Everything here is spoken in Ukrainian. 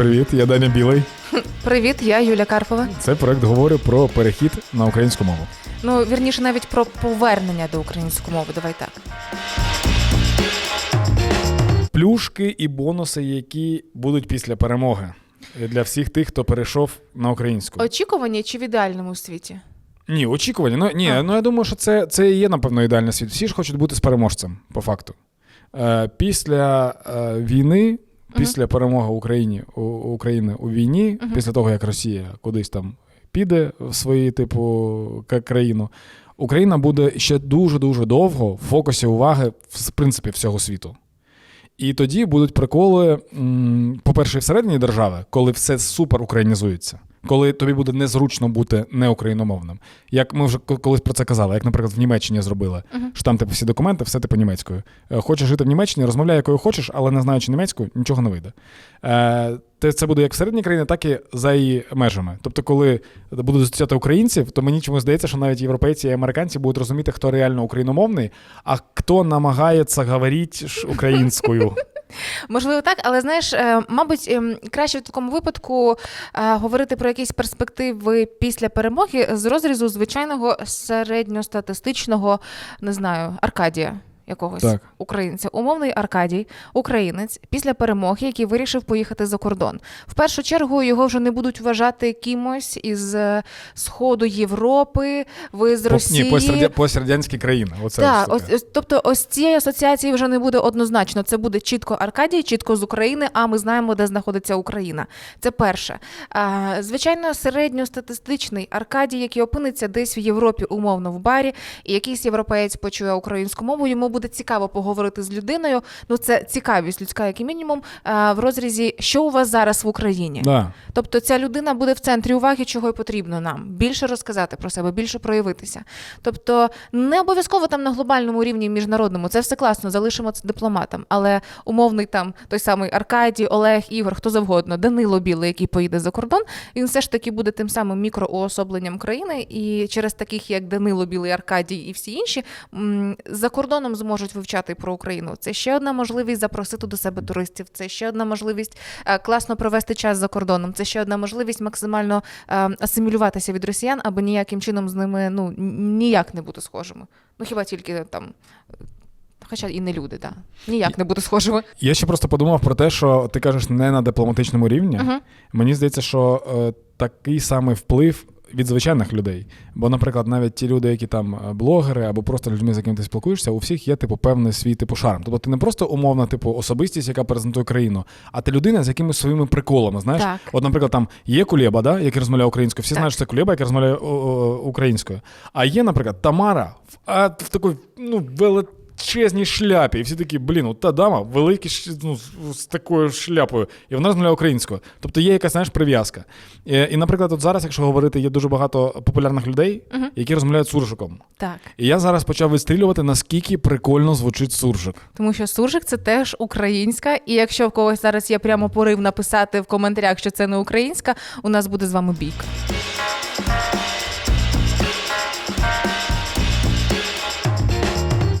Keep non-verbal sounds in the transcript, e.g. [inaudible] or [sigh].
Привіт, я Даня Білий. Привіт, я Юля Карпова. Це проект говорю про перехід на українську мову. Ну вірніше, навіть про повернення до української мови. Давай так. Плюшки і бонуси, які будуть після перемоги для всіх тих, хто перейшов на українську. Очікувані чи в ідеальному світі? Ні, очікування. Ну ні, А. ну я думаю, що це, це і є, напевно, ідеальний світ. Всі ж хочуть бути з переможцем, по факту. Е, після е, війни, після перемоги Україні, у, України у війні, Мгм. після того, як Росія кудись там піде в свою, типу, країну, Україна буде ще дуже-дуже довго в фокусі уваги, в принципі, всього світу. І тоді будуть приколи, по-перше, всередині держави, коли все супер українізується. Коли тобі буде незручно бути неукраїномовним. Як ми вже колись про це казали, як, наприклад, в Німеччині зробили, Мгм. що там типу, всі документи, все типу німецькою. Е, Хочеш жити в Німеччині, розмовляй якою хочеш, але не знаючи німецькою, нічого не вийде. Е, це буде як всередині країни, так і за її межами. Тобто, коли будуть зустрічати українців, то мені чомусь здається, що навіть європейці і американці будуть розуміти, хто реально україномовний, а хто намагається говорити українською. [laughs] Можливо, так, але знаєш, е, мабуть, ем, краще в такому випадку е, говорити про якісь перспективи після перемоги з розрізу звичайного середньостатистичного, не знаю, Аркадія. Якогось Так. українця, умовний Аркадій, українець, після перемоги, який вирішив поїхати за кордон. В першу чергу його вже не будуть вважати кимось із е, сходу Європи, ви з Росії. Ні, пострадя- пострадянські країни. Оце Так, ось ось, ось, тобто, ось цієї асоціації вже не буде однозначно. Це буде чітко Аркадій, чітко з України, а ми знаємо, де знаходиться Україна. Це перше. А, звичайно, середньостатистичний Аркадій, який опиниться десь в Європі, умовно в барі, і якийсь європеєць почує українську мову. Йому буде цікаво поговорити з людиною. Ну, це цікавість людська, як і мінімум, в розрізі, що у вас зараз в Україні. Да. Тобто ця людина буде в центрі уваги, чого й потрібно нам більше розказати про себе, більше проявитися. Тобто не обов'язково там на глобальному рівні міжнародному, це все класно, залишимо це дипломатам. Але умовний там той самий Аркадій, Олег, Ігор, хто завгодно, Данило Білий, який поїде за кордон, він все ж таки буде тим самим мікроуособленням країни, і через таких як Данило Білий, Аркадій і всі інші за кордоном зможуть вивчати про Україну. Це ще одна можливість запросити до себе туристів. Це ще одна можливість е, класно провести час за кордоном. Це ще одна можливість максимально е, асимілюватися від росіян, аби ніяким чином з ними ну ніяк не бути схожими. Ну хіба тільки там. е, Хоча і не люди, так. Ніяк не бути схожими. Я ще просто подумав про те, що ти кажеш не на дипломатичному рівні. Мгм. Мені здається, що е, такий самий вплив від звичайних людей. Бо, наприклад, навіть ті люди, які там е, блогери або просто людьми, з якими ти спілкуєшся, у всіх є типу певний свій типу шарм. Тобто ти не просто умовна, типу, особистість, яка презентує країну, а ти людина з якимись своїми приколами. Знаєш, Так. от, наприклад, там є Кулєба, да, який розмовляє українською. Всі Так. знають, що це Кулєба, який розмовляє українською. А є, наприклад, Тамара в, а, в такій ну, величезній шляпі. І всі такі, блін, от та дама велика ну, з, такою шляпою, і вона розмовляє українською. Тобто є якась знаєш, прив'язка. І, і, наприклад, от зараз, якщо говорити, є дуже багато популярних людей, Мгм. які розмовляють суржиком. Так. І я зараз почав вистрілювати, наскільки прикольно звучить суржик. Тому що суржик це теж українська, і якщо в когось зараз є прямо порив написати в коментарях, що це не українська, у нас буде з вами бійка.